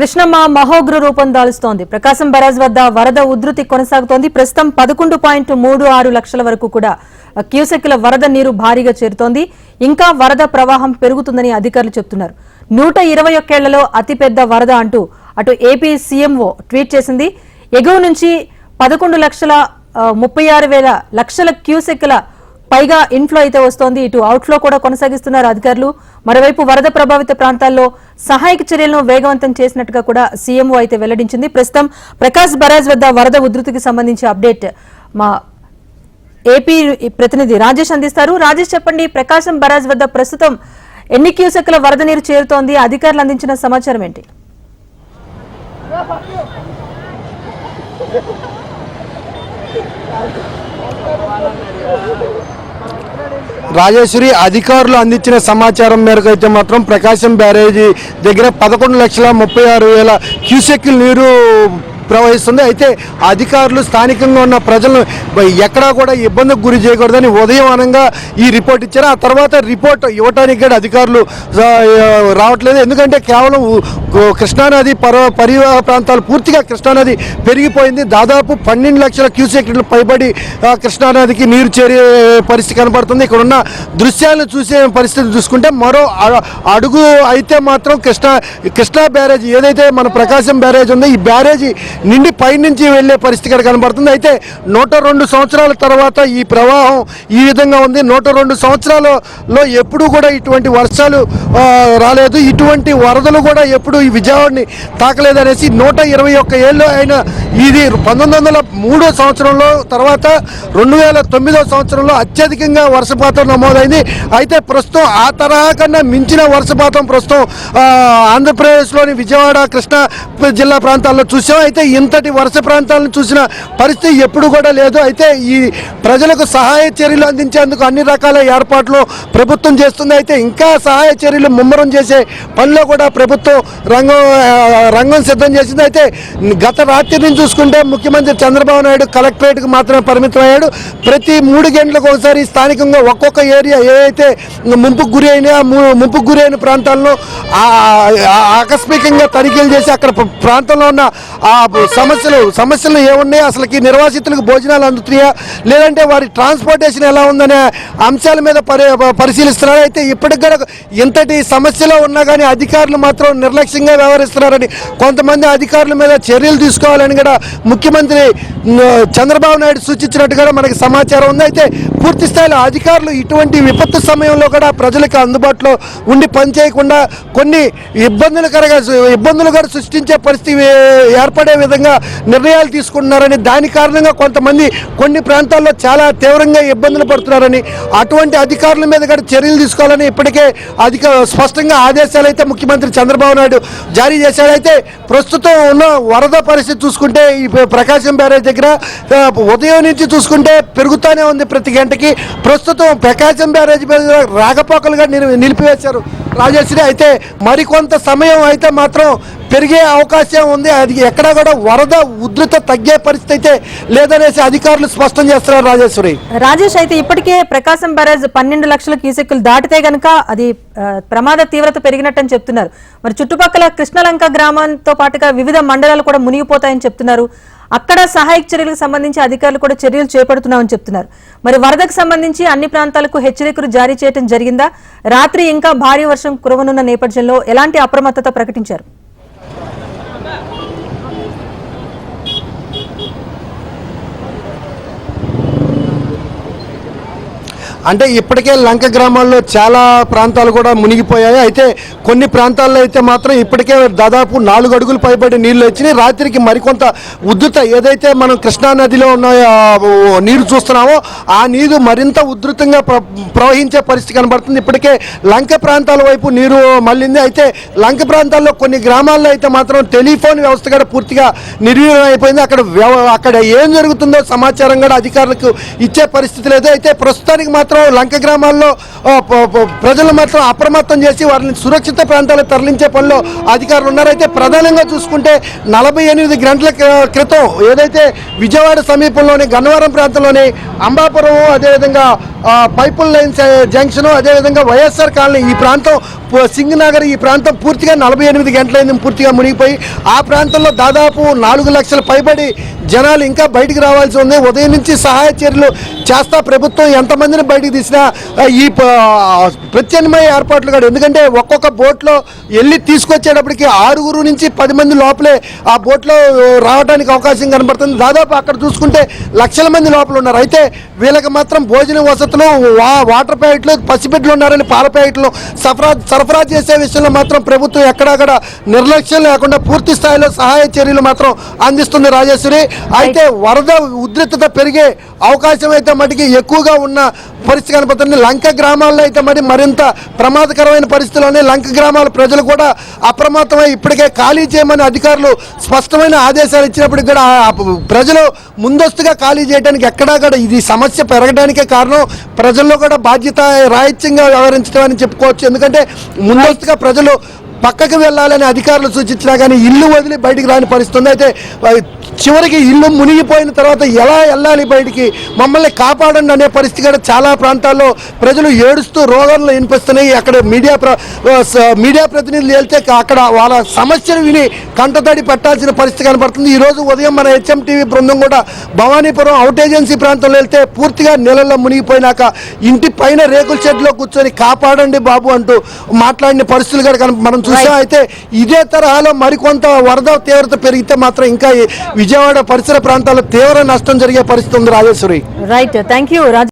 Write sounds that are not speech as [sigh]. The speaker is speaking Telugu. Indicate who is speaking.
Speaker 1: కృష్ణమ్మ మహోగ్ర రూపం దాలుస్తోంది. ప్రకాశం బరాజ్ వద్ద వరద ఉధృతి కొనసాగుతోంది. ప్రస్తుతం పదకొండు పాయింట్ మూడు ఆరు లక్షల వరకు కూడా క్యూసెక్ల వరద నీరు భారీగా చేరుతోంది. ఇంకా వరద ప్రవాహం పెరుగుతుందని అధికారులు చెబుతున్నారు నూట ఇరవై ఒక్కేళ్ళలో అతిపెద్ద వరద అంటూ అటు ఏపీ సీఎంఓ ట్వీట్ చేసింది. ఎగువ నుంచి పదకొండు లక్షల ముప్పై ఆరు వేల లక్షల క్యూసెక్ల పైగా ఇన్ఫ్లో అయితే వస్తోంది. ఇటు అవుట్ఫ్లో కూడా కొనసాగిస్తున్నారు అధికారులు. మరోవైపు వరద ప్రభావిత ప్రాంతాల్లో సహాయక చర్యలను వేగవంతం చేసినట్టుగా కూడా సీఎంఓ అయితే వెల్లడించింది. ప్రస్తుతం ప్రకాశ్ బరాజ్ వద్ద వరద ఉధృతికి సంబంధించి అప్డేట్ మా ఏపీ ప్రతినిధి రాజేష్ అందిస్తారు. రాజేష్ చెప్పండి ప్రకాశం బరాజ్ వద్ద ప్రస్తుతం ఎన్ని క్యూసెక్ల వరద నీరు చేరుతోంది? అధికారులు అందించిన సమాచారం ఏంటి? [laughs]
Speaker 2: రాజేశ్వరి అధికారులు అందించిన సమాచారం మేరకు అయితే మాత్రం ప్రకాశం బ్యారేజీ దగ్గర పదకొండు లక్షల ముప్పై ఆరు వేల క్యూసెక్ల నీరు ప్రవహిస్తుంది. అయితే అధికారులు స్థానికంగా ఉన్న ప్రజలను ఎక్కడా కూడా ఇబ్బందికి గురి చేయకూడదని ఉదయం అనంగా ఈ రిపోర్ట్ ఇచ్చారు. ఆ తర్వాత రిపోర్ట్ ఇవ్వడానికి కూడా అధికారులు రావట్లేదు. ఎందుకంటే కేవలం కృష్ణానది పర్వ పరివాహ ప్రాంతాలు పూర్తిగా కృష్ణానది పెరిగిపోయింది. దాదాపు పన్నెండు లక్షల క్యూసెక్లు పైబడి కృష్ణానదికి నీరు చేరే పరిస్థితి కనబడుతుంది. ఇక్కడ ఉన్న దృశ్యాలను చూసే పరిస్థితి చూసుకుంటే మరో అడుగు అయితే మాత్రం కృష్ణా కృష్ణా బ్యారేజ్ ఏదైతే మన ప్రకాశం బ్యారేజ్ ఉందో ఈ బ్యారేజీ నిండి పైనుంచి వెళ్ళే పరిస్థితి ఇక్కడ కనబడుతుంది. అయితే నూట రెండు సంవత్సరాల తర్వాత ఈ ప్రవాహం ఈ విధంగా ఉంది. నూట రెండు సంవత్సరాలలో ఎప్పుడూ కూడా ఇటువంటి వర్షాలు రాలేదు. ఇటువంటి వరదలు కూడా ఎప్పుడు ఈ విజయవాడని తాకలేదనేసి నూట ఇరవై ఒక్క ఏళ్ళు అయిన ఇది పంతొమ్మిది వందల మూడో సంవత్సరంలో తర్వాత రెండు వేల తొమ్మిదో సంవత్సరంలో అత్యధికంగా వర్షపాతం నమోదైంది. అయితే ప్రస్తుతం ఆ తరహా కన్నా మించిన వర్షపాతం ప్రస్తుతం ఆంధ్రప్రదేశ్లోని విజయవాడ కృష్ణా జిల్లా ప్రాంతాల్లో చూసాం. అయితే ఇంతటి వరుస ప్రాంతాలను చూసిన పరిస్థితి ఎప్పుడు కూడా లేదు. అయితే ఈ ప్రజలకు సహాయ చర్యలు అందించేందుకు అన్ని రకాల ఏర్పాట్లు ప్రభుత్వం చేస్తుంది. అయితే ఇంకా సహాయ చర్యలు ముమ్మరం చేసే పనిలో కూడా ప్రభుత్వం రంగం రంగం సిద్ధం చేసింది. అయితే గత రాత్రి నుంచి చూసుకుంటే ముఖ్యమంత్రి చంద్రబాబు నాయుడు కలెక్టరేట్కి మాత్రమే పరిమితం అయ్యాడు. ప్రతి మూడు గంటలకు ఒకసారి స్థానికంగా ఒక్కొక్క ఏరియా ఏదైతే ముంపుకు గురి అయినా ము- ముంపుకు గురి అయిన ప్రాంతాల్లో ఆకస్మికంగా తనిఖీలు చేసి అక్కడ ప్రాంతంలో ఉన్న ఆ సమస్యలు సమస్యలు ఏమున్నాయి? అసలుకి నిర్వాసితులకు భోజనాలు అందుతున్నాయా? లేదంటే వారి ట్రాన్స్పోర్టేషన్ ఎలా ఉందనే అంశాల మీద పరి పరిశీలిస్తున్నారు? అయితే ఇప్పటికి కూడా ఇంతటి సమస్యలో ఉన్నా కానీ అధికారులు మాత్రం నిర్లక్ష్యంగా వ్యవహరిస్తున్నారని కొంతమంది అధికారుల మీద చర్యలు తీసుకోవాలని కూడా ముఖ్యమంత్రి చంద్రబాబు నాయుడు సూచించినట్టు కూడా మనకి సమాచారం ఉంది. అయితే పూర్తి స్థాయిలో అధికారులు ఇటువంటి విపత్తు సమయంలో కూడా ప్రజలకు అందుబాటులో ఉండి పనిచేయకుండా కొన్ని ఇబ్బందులకరగా ఇబ్బందులు కూడా సృష్టించే పరిస్థితి ఏర్పడే విధంగా నిర్ణయాలు తీసుకుంటున్నారని దాని కారణంగా కొంతమంది కొన్ని ప్రాంతాల్లో చాలా తీవ్రంగా ఇబ్బందులు పడుతున్నారని అటువంటి అధికారుల మీద కూడా చర్యలు తీసుకోవాలని ఇప్పటికే అధిక స్పష్టంగా ఆదేశాలు అయితే ముఖ్యమంత్రి చంద్రబాబు నాయుడు జారీ చేశాడు ప్రస్తుతం ఉన్న వరద పరిస్థితి చూసుకుంటే ఈ ప్రకాశం బ్యారేజ్ దగ్గర ఉదయం నుంచి చూసుకుంటే పెరుగుతూనే ఉంది ప్రతి గంటకి. ప్రస్తుతం ప్రకాశం బ్యారేజ్ మీద రాకపోకలుగా నిలిపివేశారు. రాజేశ్వరి అయితే మరికొంత సమయం అయితే మాత్రం పెరిగే అవకాశం ఉంది. అది ఎక్కడా కూడా వరద ఉధృత తగ్గే పరిస్థితి అయితే లేదనేసి అధికారులు స్పష్టం చేస్తున్నారు రాజేశ్వరి
Speaker 1: రాజేష్ అయితే ఇప్పటికే ప్రకాశం బ్యారేజ్ పన్నెండు లక్షల క్యూసెక్కులు దాటితే గనక అది ప్రమాద తీవ్రత పెరిగినట్టని చెప్తున్నారు. మరి చుట్టుపక్కల కృష్ణలంక గ్రామంతో పాటుగా వివిధ మండలాలు కూడా మునిగిపోతాయని చెప్తున్నారు. అక్కడ సహాయక చర్యలకు సంబంధించి అధికారులు కూడా చర్యలు చేపడుతున్నామని చెప్తున్నారు. మరి వరదకు సంబంధించి అన్ని ప్రాంతాలకు హెచ్చరికలు జారీ చేయడం జరిగిందా? రాత్రి ఇంకా భారీ వర్షం కురవనున్న నేపథ్యంలో ఎలాంటి అప్రమత్తత ప్రకటించారు?
Speaker 2: అంటే ఇప్పటికే లంక గ్రామాల్లో చాలా ప్రాంతాలు కూడా మునిగిపోయాయి. అయితే కొన్ని ప్రాంతాల్లో అయితే మాత్రం ఇప్పటికే దాదాపు నాలుగు అడుగులు పైబడి నీళ్ళు వచ్చినాయి. రాత్రికి మరికొంత ఉద్ధృత ఏదైతే మనం కృష్ణా నదిలో ఉన్న నీరు చూస్తున్నామో ఆ నీరు మరింత ఉధృతంగా ప్ర ప్రవహించే పరిస్థితి కనబడుతుంది. ఇప్పటికే లంక ప్రాంతాల వైపు నీరు మళ్ళింది. అయితే లంక ప్రాంతాల్లో కొన్ని గ్రామాల్లో అయితే మాత్రం టెలిఫోన్ వ్యవస్థ కూడా పూర్తిగా నిర్వీర్యం అయిపోయింది అక్కడ వ్యవ అక్కడ ఏం జరుగుతుందో సమాచారం కూడా అధికారులకు ఇచ్చే పరిస్థితి లేదు. అయితే ప్రస్తుతానికి మాత్రం మాత్రం లంక గ్రామాల్లో ప్రజలు మాత్రం అప్రమత్తం చేసి వారిని సురక్షిత ప్రాంతాలకు తరలించే పనిలో అధికారులు ఉన్నారైతే ప్రధానంగా చూసుకుంటే నలభై ఎనిమిది గంటల క్రితం ఏదైతే విజయవాడ సమీపంలోని గన్నవరం ప్రాంతంలోని అంబాపురం అదేవిధంగా పైపుల్ లైన్ జంక్షన్ అదేవిధంగా వైఎస్ఆర్ కాలనీ ఈ ప్రాంతం సింగనగర్ ఈ ప్రాంతం పూర్తిగా నలభై ఎనిమిది గంటలైంది పూర్తిగా మునిగిపోయి ఆ ప్రాంతంలో దాదాపు నాలుగు లక్షల పైబడి జనాలు ఇంకా బయటికి రావాల్సి ఉంది. ఉదయం నుంచి సహాయ చర్యలు చేస్తా ప్రభుత్వం ఎంతమందిని బయటికి తీసినా ఈ ప్రత్యామ్నాయ ఏర్పాట్లు కాదు. ఎందుకంటే ఒక్కొక్క బోట్లో వెళ్ళి తీసుకొచ్చేటప్పటికి ఆరుగురు నుంచి పది మంది లోపలే ఆ బోట్లో రావడానికి అవకాశం కనబడుతుంది. దాదాపు అక్కడ చూసుకుంటే లక్షల మంది లోపల ఉన్నారు. అయితే వీళ్ళకి మాత్రం భోజన వసతులు వా వాటర్ ప్యాకెట్లు పసిబిడ్లు ఉన్నారని పాల ప్యాకెట్లు సఫరా సరఫరా చేసే విషయంలో మాత్రం ప్రభుత్వం ఎక్కడక్కడ నిర్లక్ష్యం లేకుండా పూర్తి స్థాయిలో సహాయ చర్యలు మాత్రం అందిస్తుంది రాజేశ్వరి. అయితే వరద ఉధృతత పెరిగే అవకాశం అయితే మటుకి ఎక్కువగా ఉన్న పరిస్థితి కనపడుతుంది. లంక గ్రామాల్లో అయితే మరి మరింత ప్రమాదకరమైన పరిస్థితుల్లోనే లంక గ్రామాల ప్రజలు కూడా అప్రమత్తమై ఇప్పటికే ఖాళీ చేయమని అధికారులు స్పష్టమైన ఆదేశాలు ఇచ్చినప్పటికీ కూడా ప్రజలు ముందస్తుగా ఖాళీ చేయడానికి ఎక్కడా కూడా ఇది సమస్య పెరగడానికే కారణం ప్రజల్లో కూడా బాధ్యత రాహిత్యంగా వ్యవహరించడం అని చెప్పుకోవచ్చు. ఎందుకంటే ముందస్తుగా ప్రజలు పక్కకి వెళ్ళాలని అధికారులు సూచించినా కానీ ఇల్లు వదిలి బయటికి రాని పరిస్థితి అయితే చివరికి ఇల్లు మునిగిపోయిన తర్వాత ఎలా వెళ్ళాలి బయటికి? మమ్మల్ని కాపాడండి అనే పరిస్థితి కూడా చాలా ప్రాంతాల్లో ప్రజలు ఏడుస్తూ రోగాలు వినిపిస్తున్నాయి. అక్కడ మీడియా మీడియా ప్రతినిధులు వెళ్తే అక్కడ వాళ్ళ సమస్యను విని కంటతడి పెట్టాల్సిన పరిస్థితి కనబడుతుంది ఈ రోజు ఉదయం మన హెచ్ఎం టీవీ బృందం కూడా భవానీపురం అవుట్ ఏజెన్సీ ప్రాంతంలో వెళ్తే పూర్తిగా నీళ్ళల్లో మునిగిపోయినాక ఇంటి పైన రేకుల షెడ్లో కూర్చొని కాపాడండి బాబు అంటూ మాట్లాడిన పరిస్థితులు కూడా మనం చూసాం. అయితే ఇదే తరహాలో మరికొంత వరద తీవ్రత పెరిగితే మాత్రం ఇంకా విజయవాడ పరిసర ప్రాంతాల్లో తీవ్ర నష్టం జరిగే పరిస్థితి ఉంది రాజేశ్వరి.
Speaker 1: Right thank you